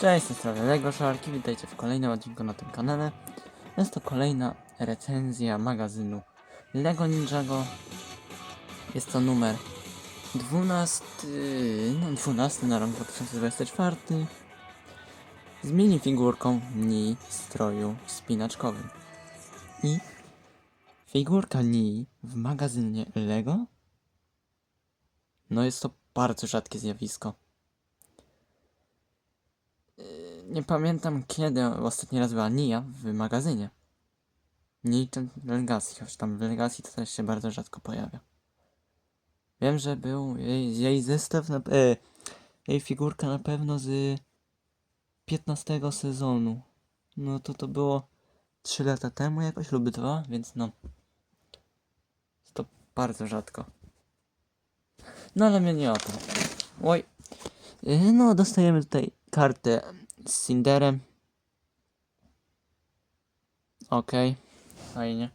Cześć, z strony Lego Szarki, witajcie w kolejnym odcinku na tym kanale. Jest to kolejna recenzja magazynu Lego Ninjago. Jest to numer 12, no 12 na rok 2024 z minifigurką Nii w stroju spinaczkowym. I figurka Nii w magazynie Lego? No jest to bardzo rzadkie zjawisko. Nie pamiętam kiedy ostatni raz była Nia w magazynie. Nia to Legacy, choć tam w Legacy to też się bardzo rzadko pojawia. Wiem, że był jej, jej zestaw, na, e, jej figurka na pewno z 15 sezonu. No to to było 3 lata temu jakoś lub 2, więc no. To bardzo rzadko. No ale mnie nie o to. Oj. E, No, dostajemy tutaj kartę z Cinderem. Okej, fajnie.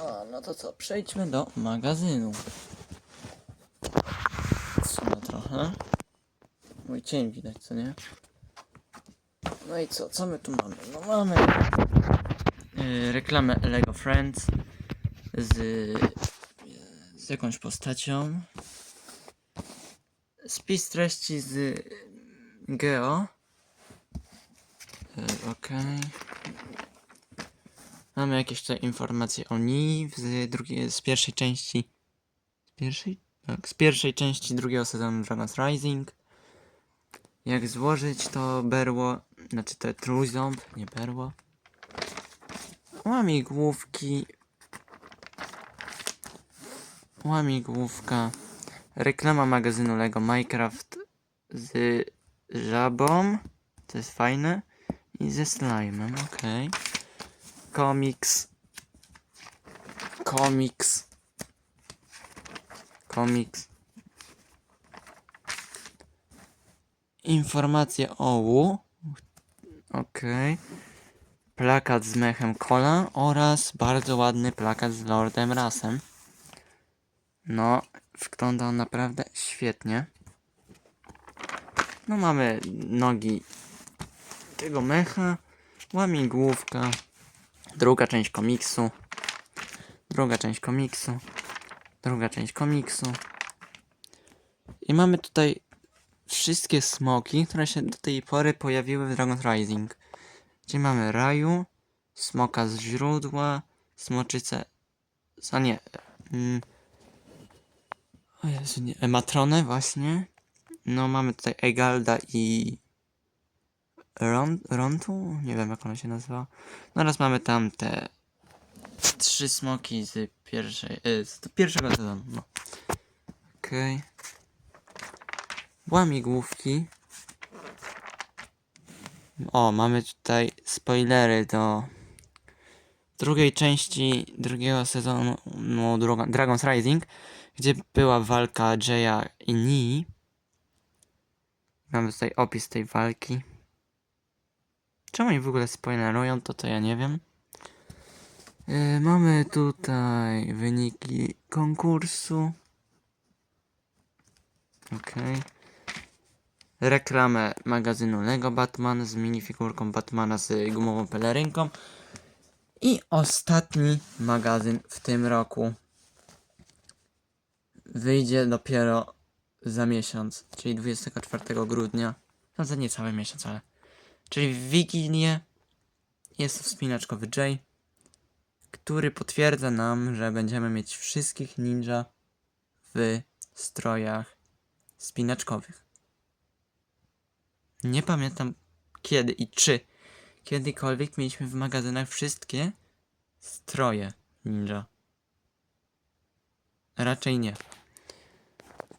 O, no to co, przejdźmy do magazynu. Odsunę trochę. Mój cień widać, co nie? No i co, co my tu mamy? No mamy yy, reklamę Lego Friends z, z jakąś postacią. Spis treści z Geo. E, Okej. Mamy jakieś tutaj informacje o Nii z, drugiej, z pierwszej części. Z pierwszej? Tak, z pierwszej części drugiego sezonu Dragon's Rising. Jak złożyć to berło, znaczy to trójząb, nie berło. Łamigłówki. Łamigłówka. Reklama magazynu Lego Minecraft z żabą. To jest fajne. I ze slime'em, okej. Komiks. Komiks. Komiks. Informacje o Wu. Okej. Plakat z mechem Kola oraz bardzo ładny plakat z Lordem Rasem. No, wygląda on naprawdę świetnie. No mamy nogi tego mecha, łamigłówka, druga część komiksu, druga część komiksu, druga część komiksu. I mamy tutaj wszystkie smoki, które się do tej pory pojawiły w Dragon's Rising. Gdzie mamy Raju, smoka z źródła, smoczycę, a nie, mm, o Jezu, nie, Matronę właśnie. No mamy tutaj Egalda i Ron, Rontu? Nie wiem jak ona się nazywa. No oraz mamy tam te trzy smoki z pierwszej, e, z pierwszego sezonu. No. Okej. Łamigłówki. O, mamy tutaj spoilery do drugiej części drugiego sezonu no, Dragon's Rising, gdzie była walka Jaya i Nii. Mamy tutaj opis tej walki. Czemu oni w ogóle spoilerują, to to ja nie wiem. Yy, mamy tutaj wyniki konkursu. Okej. Reklamę magazynu Lego Batman z minifigurką Batmana z gumową pelerynką. I ostatni magazyn w tym roku. Wyjdzie dopiero za miesiąc, czyli 24 grudnia. No za niecały miesiąc, ale. Czyli w Wigilię jest wspinaczkowy J, który potwierdza nam, że będziemy mieć wszystkich ninja w strojach spinaczkowych. Nie pamiętam kiedy i czy kiedykolwiek mieliśmy w magazynach wszystkie stroje ninja. Raczej nie.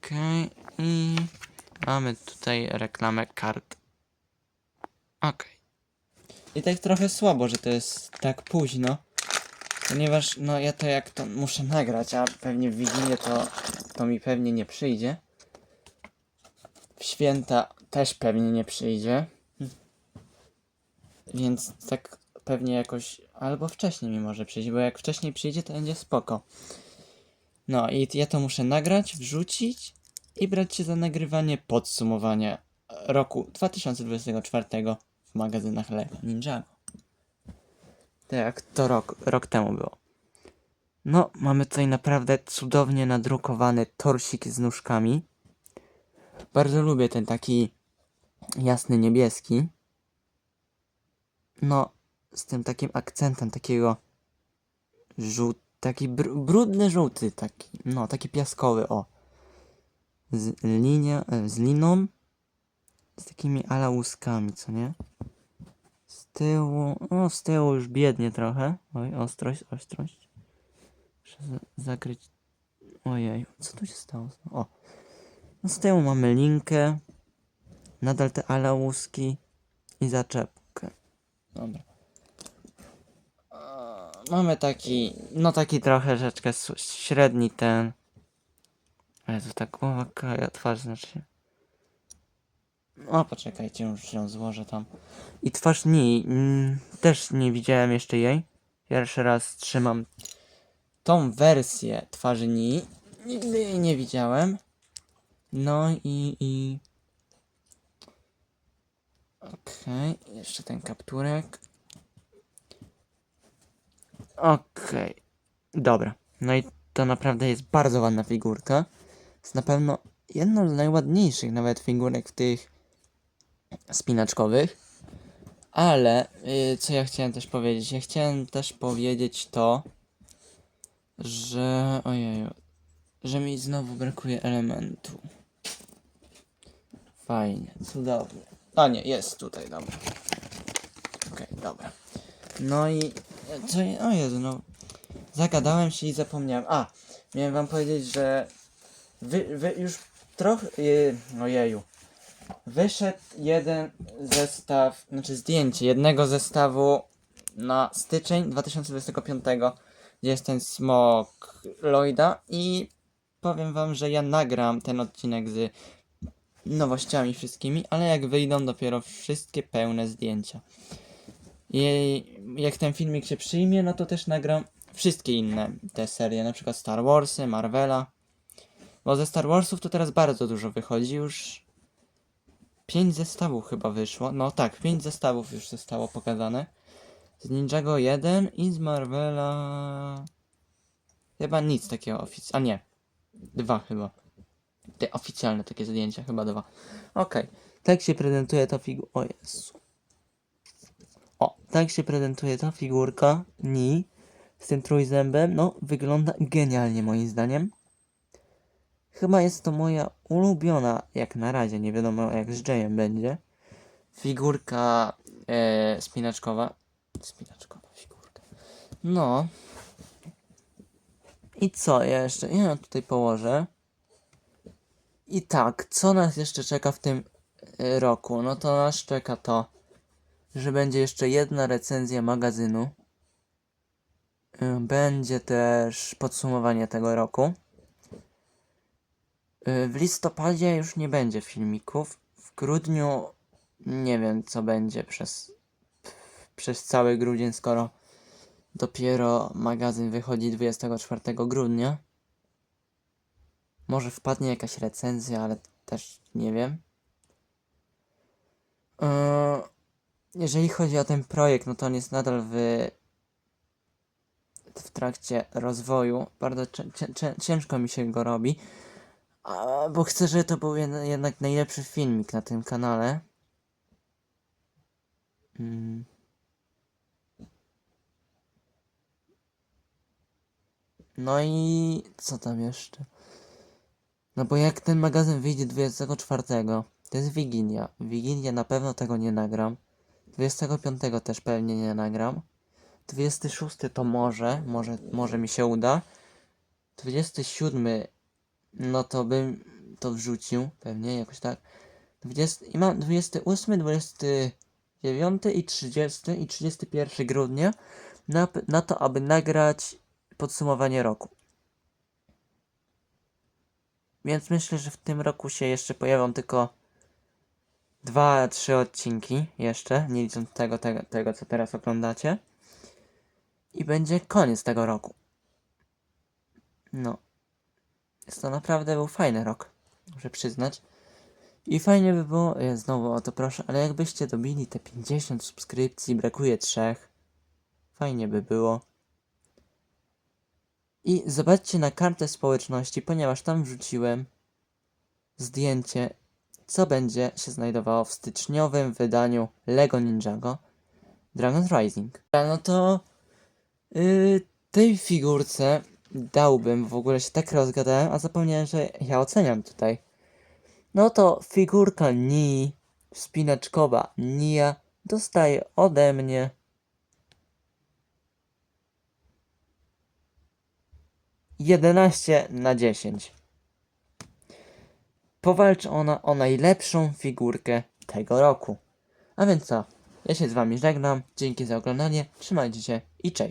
Okej, i mamy tutaj reklamę kart. Okej. I tak trochę słabo, że to jest tak późno. Ponieważ, no ja to jak to muszę nagrać, a pewnie w Wigilię to, to mi pewnie nie przyjdzie. W święta też pewnie nie przyjdzie. Więc tak pewnie jakoś, albo wcześniej mi może przyjść, bo jak wcześniej przyjdzie, to będzie spoko. No i ja to muszę nagrać, wrzucić i brać się za nagrywanie podsumowania roku 2024 w magazynach Lego Ninjago. Tak jak to rok, rok temu było. No, mamy tutaj naprawdę cudownie nadrukowany torsik z nóżkami. Bardzo lubię ten taki jasny niebieski. No, z tym takim akcentem takiego żółt, taki br brudny żółty taki, no, taki piaskowy, o. Z linia, e, z liną, z takimi ala łuskami, co nie? Z tyłu, o, z tyłu już biednie trochę. Oj, ostrość, ostrość. Muszę za- zakryć, ojej, co tu się stało? O, no z tyłu mamy linkę, nadal te ala łuski i zaczepkę. Dobra. Mamy taki, no taki trochę rzeczkę średni ten. Ale to tak głowa kraja, twarz znaczy. O, poczekajcie, już ją złożę tam. I twarz nie, mm, też nie widziałem jeszcze jej. Pierwszy raz trzymam tą wersję twarzy Ni. Nigdy jej nie widziałem. No i, i... Okej, jeszcze ten kapturek. Okej, dobra. No i to naprawdę jest bardzo ładna figurka. Jest na pewno jedną z najładniejszych nawet figurek w tych spinaczkowych. Ale, y, co ja chciałem też powiedzieć? Ja chciałem też powiedzieć to, że... Ojeju, że mi znowu brakuje elementu. Fajnie, cudownie. A nie, jest tutaj, dobra. Okej, dobra. No i co? O Jezu, no. Zagadałem się i zapomniałem. A, miałem wam powiedzieć, że wy, wy już trochę. Ojeju. Wyszedł jeden zestaw, znaczy zdjęcie jednego zestawu na styczeń 2025, gdzie jest ten smok Lloyda i powiem wam, że ja nagram ten odcinek z nowościami wszystkimi, ale jak wyjdą dopiero wszystkie pełne zdjęcia. I jak ten filmik się przyjmie, no to też nagram wszystkie inne te serie, na przykład Star Warsy, Marvela. Bo ze Star Warsów to teraz bardzo dużo wychodzi, już pięć zestawów chyba wyszło. No tak, pięć zestawów już zostało pokazane. Z Ninjago 1 i z Marvela... Chyba nic takiego oficjalnego. A nie, dwa chyba. Te oficjalne takie zdjęcia, chyba dwa. Okej, tak się prezentuje ta figura. O Jezu. Tak się prezentuje ta figurka Ni z tym trójzębem. No, wygląda genialnie moim zdaniem. Chyba jest to moja ulubiona, jak na razie, nie wiadomo jak z Jayem będzie. Figurka e, spinaczkowa. Spinaczkowa figurka. No. I co jeszcze? Ja ją tutaj położę. I tak, co nas jeszcze czeka w tym e, roku? No to nas czeka to że będzie jeszcze jedna recenzja magazynu. Y, Będzie też podsumowanie tego roku. Y, W listopadzie już nie będzie filmików. W grudniu nie wiem co będzie przez, przez cały grudzień, skoro dopiero magazyn wychodzi 24 grudnia. Może wpadnie jakaś recenzja, ale też nie wiem. Yy, jeżeli chodzi o ten projekt, no to on jest nadal w, w trakcie rozwoju. Bardzo cię- cię- cię- ciężko mi się go robi, bo chcę, żeby to był jed- jednak najlepszy filmik na tym kanale. Mm. No i co tam jeszcze? No bo jak ten magazyn wyjdzie 24, to jest Wigilia. Wigilia na pewno tego nie nagram. 25 też pewnie nie nagram. 26 to może, może, może mi się uda. 27 no to bym to wrzucił, pewnie jakoś tak. 20, I mam 28, 29 i 30 i 31 grudnia na, na to, aby nagrać podsumowanie roku. Więc myślę, że w tym roku się jeszcze pojawią tylko dwa, trzy odcinki jeszcze, nie licząc tego, tego, tego, co teraz oglądacie. I będzie koniec tego roku. No. Jest to naprawdę był fajny rok, muszę przyznać. I fajnie by było, ja znowu o to proszę, ale jakbyście dobili te 50 subskrypcji, brakuje trzech. Fajnie by było. I zobaczcie na kartę społeczności, ponieważ tam wrzuciłem zdjęcie, co będzie się znajdowało w styczniowym wydaniu LEGO Ninjago Dragon's Rising. No to yy, tej figurce dałbym, w ogóle się tak rozgadałem, a zapomniałem, że ja oceniam tutaj. No to figurka Nii, spinaczkowa Nia, dostaje ode mnie 11 na 10. Powalczy ona o najlepszą figurkę tego roku. A więc co? Ja się z wami żegnam. Dzięki za oglądanie. Trzymajcie się i cześć.